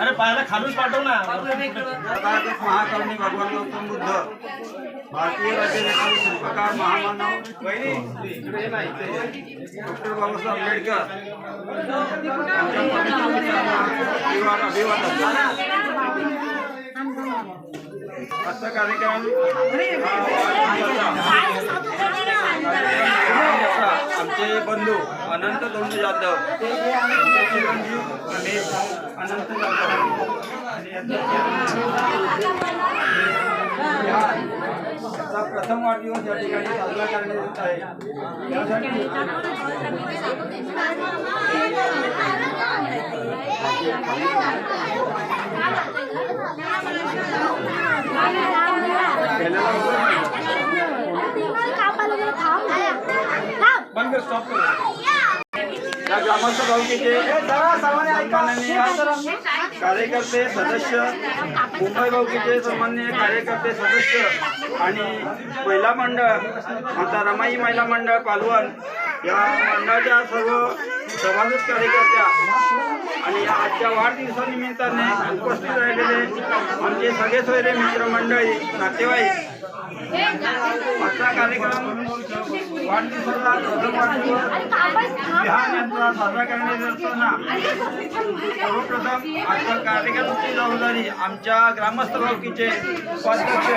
अरे पायाला खालूच पाठव ना. महाकरुणी भगवान गौतम बुद्ध. भारतीय राज्यघटनेचे शिल्पकार महामानव डॉक्टर बाबासाहेब आंबेडकर. अभिवादन. आजचा कार्यक्रम आमचे बंधू अनंत दोंड जाधव. आमचे चिरंजीव गणेश अनंत जाधव प्रथम वाढदिवस या ठिकाणी साजरा करण्यात येत आहे. यासाठी बंद कर, कर. कार्यकर्ते सदस्य मुंबई भाऊकीचे सामान्य कार्यकर्ते सदस्य आणि महिला मंडळ आता रमाई महिला मंडळ पालवण या मंडळाच्या सर्व सभासद कार्यकर्त्या आणि आजच्या वाढदिवसानिमित्ताने उपस्थित राहिलेले आमचे सगळे सोयरे मित्रमंडळी नातेवाईक. आजचा कार्यक्रम वाढदिवसाला प्रथम वाढदिवस साजरा करण्यात असताना सर्वप्रथम आजच्या कार्यक्रमाची जबाबदारी आमच्या ग्रामस्थ भावकीचे उपाध्यक्ष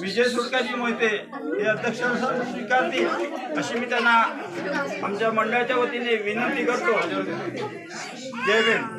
विजय सुटकाजी मोहिते हे अध्यक्ष स्वीकारतील अशी मी त्यांना आमच्या मंडळाच्या वतीने विनंती करतो. जय भीम.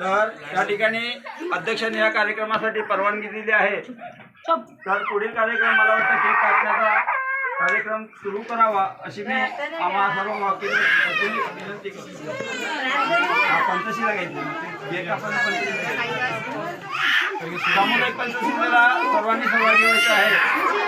तर या ठिकाणी अध्यक्षांनी या कार्यक्रमासाठी परवानगी दिली आहे. तर पुढील कार्यक्रम मला वाटतं केक कापण्याचा कार्यक्रम सुरू करावा अशी मी आम्हाला सर्व वकील विनंती करतो. पंचशीला घ्यायची केक आपण पंचशीला सामुदायिक पंचशीला सर्वांनी सहभागी व्हायचं आहे.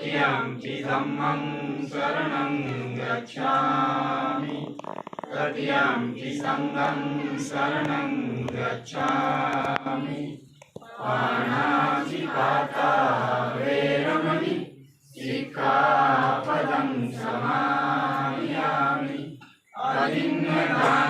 तृतीयंची धम्मं शरणं गच्छामि। तृतीयंची सङ्गं शरणं गच्छामि। पाणाजिपाता वेरमणि सिक्खापदं समायामि अलिङ्गदान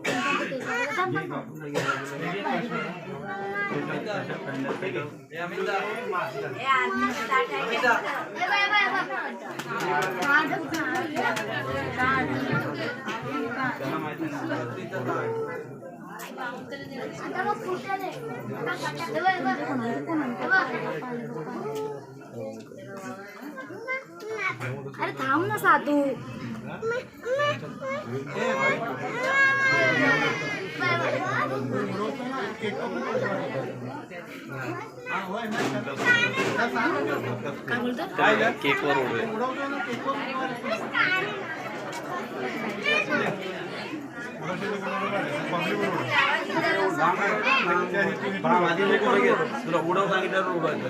अरे थांब ना साधू. काय केक वर उडवे तुला उडव सांगितलं उडवायचं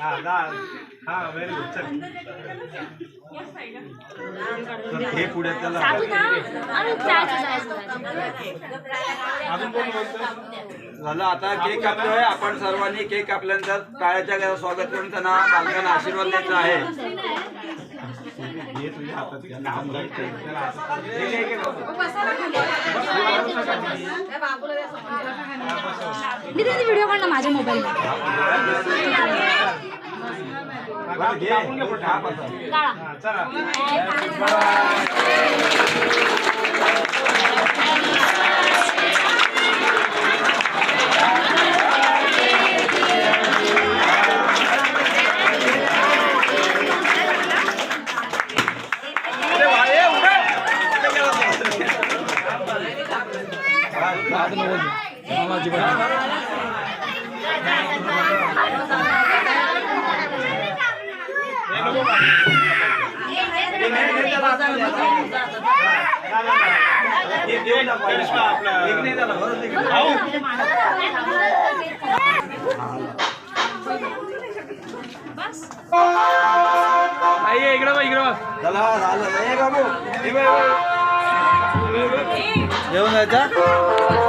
हा नागपूस गुड हे पुढे त्याला झालं आता केक कापतोय. आपण सर्वांनी केक कापल्यानंतर काळ्याच्या स्वागत करून त्यांना बालकांना आशीर्वाद द्यायचा आहे. मी त्याचा व्हिडिओ काढला माझ्या मोबाईल काढा. एक नाही झाला बरं इकडे इकडे झालं. नाही बाबू. जेवण जायचं